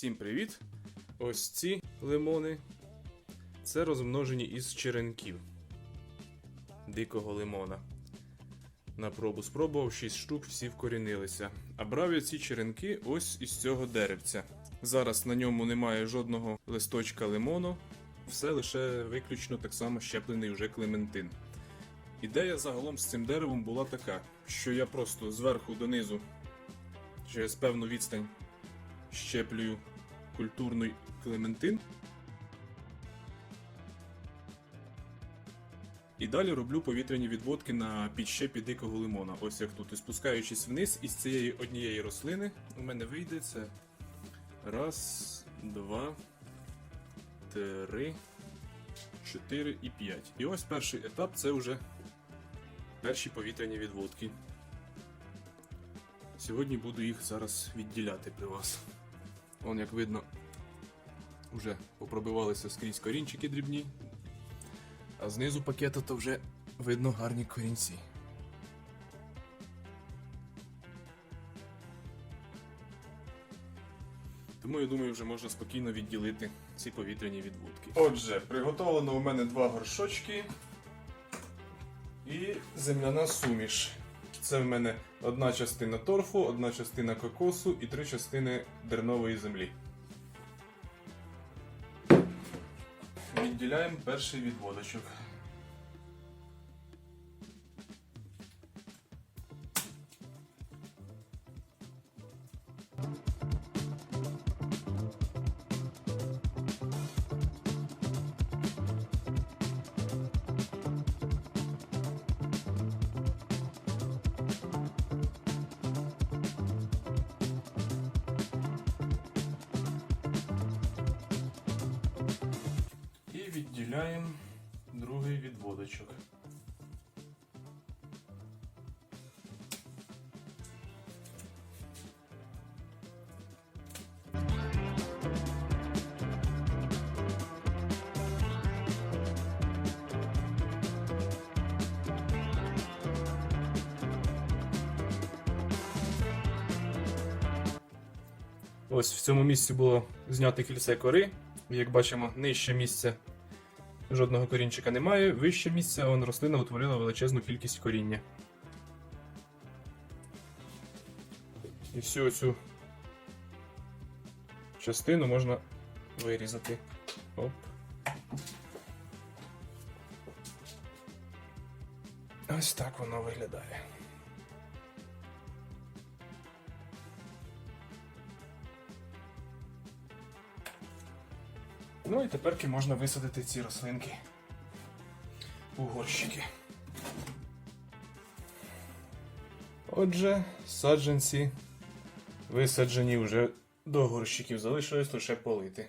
Всім привіт! Ось ці лимони. Це розмножені із черенків дикого лимона. На пробу спробував 6 штук, всі вкорінилися. А брав я ці черенки ось із цього деревця. Зараз на ньому немає жодного листочка лимону, все лише виключно так само щеплений вже клементин. Ідея загалом з цим деревом була така, що я просто зверху донизу через певну відстань щеплюю культурний клементин. І далі роблю повітряні відводки на підщепі дикого лимона. Ось як тут. І спускаючись вниз із цієї однієї рослини, у мене вийде це. Раз, два, три, чотири і п'ять. І ось перший етап це вже перші повітряні відводки. Сьогодні буду їх зараз відділяти при вас. Вон, як видно, вже попробивалися скрізь корінчики дрібні, а знизу пакета то вже видно гарні корінці. Тому я думаю, вже можна спокійно відділити ці повітряні відводки. Отже, приготовлено у мене два горшочки і земляна суміш. Це в мене одна частина торфу, одна частина кокосу і три частини дернової землі. Відділяємо перший відводочок. Відділяємо другий відводочок. Ось в цьому місці було знято кільце кори. Як бачимо, нижче місце жодного корінчика немає, вище місце он рослина утворила величезну кількість коріння. І всю цю частину можна вирізати. Оп. Ось так воно виглядає. Ну і теперки можна висадити ці рослинки у горщики. Отже, саджанці висаджені вже до горщиків, залишилось лише полити.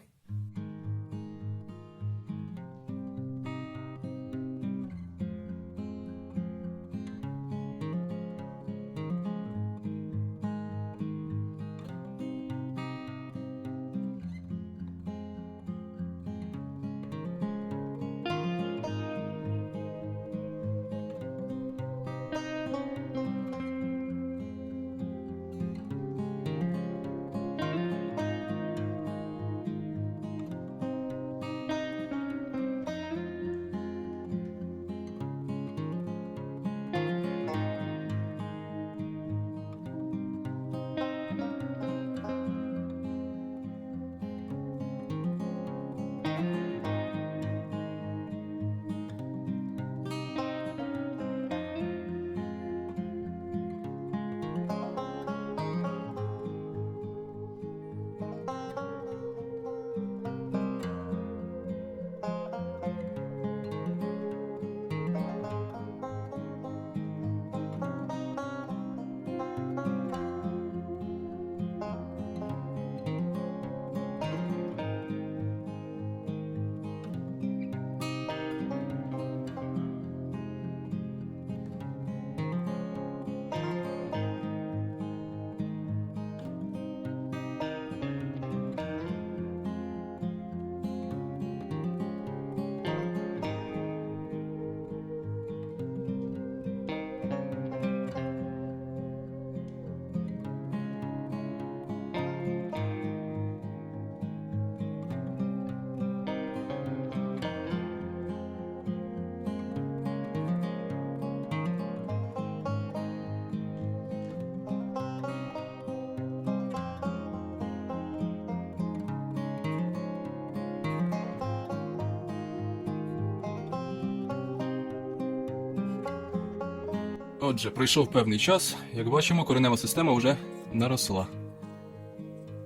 Отже, пройшов певний час. Як бачимо, коренева система вже наросла.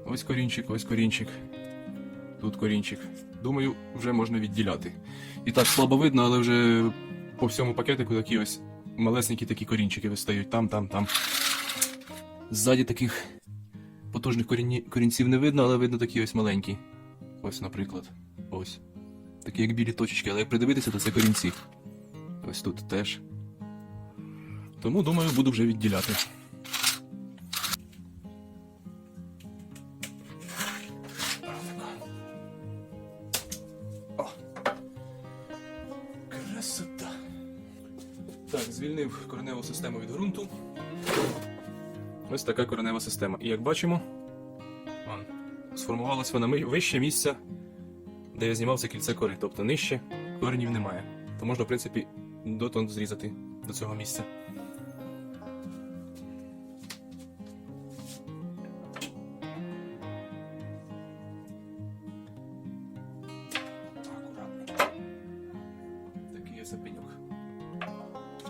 Ось корінчик, ось корінчик. Тут корінчик. Думаю, вже можна відділяти. І так слабо видно, але вже по всьому пакетику такі ось малесенькі такі корінчики вистають там, там, там. Ззаді таких потужних корінні... корінців не видно, але видно такі ось маленькі. Ось, наприклад. Ось. Такі як білі точечки, але як придивитися, то це корінці. Ось тут теж. Тому, думаю, буду вже відділяти. О. Красота. Так, звільнив кореневу систему від ґрунту. Ось така коренева система. І як бачимо, вон, сформувалось вона вище місця, де я знімав це кільце кори. Тобто нижче коренів немає. То можна, в принципі, дотон зрізати до цього місця. Ось пеньок.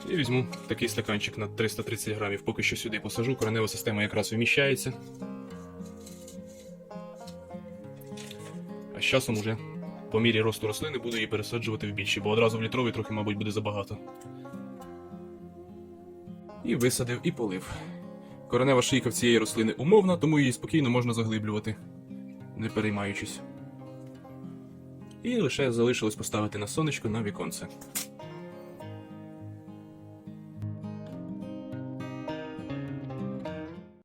І візьму такий стаканчик на 330 грамів, поки що сюди посажу, коренева система якраз вміщається. А з часом уже по мірі росту рослини буду її пересаджувати в більші, бо одразу в літровий трохи, мабуть, буде забагато. І висадив, і полив. Коренева шийка в цієї рослини умовна, тому її спокійно можна заглиблювати, не переймаючись. І лише залишилось поставити на сонечко на віконце.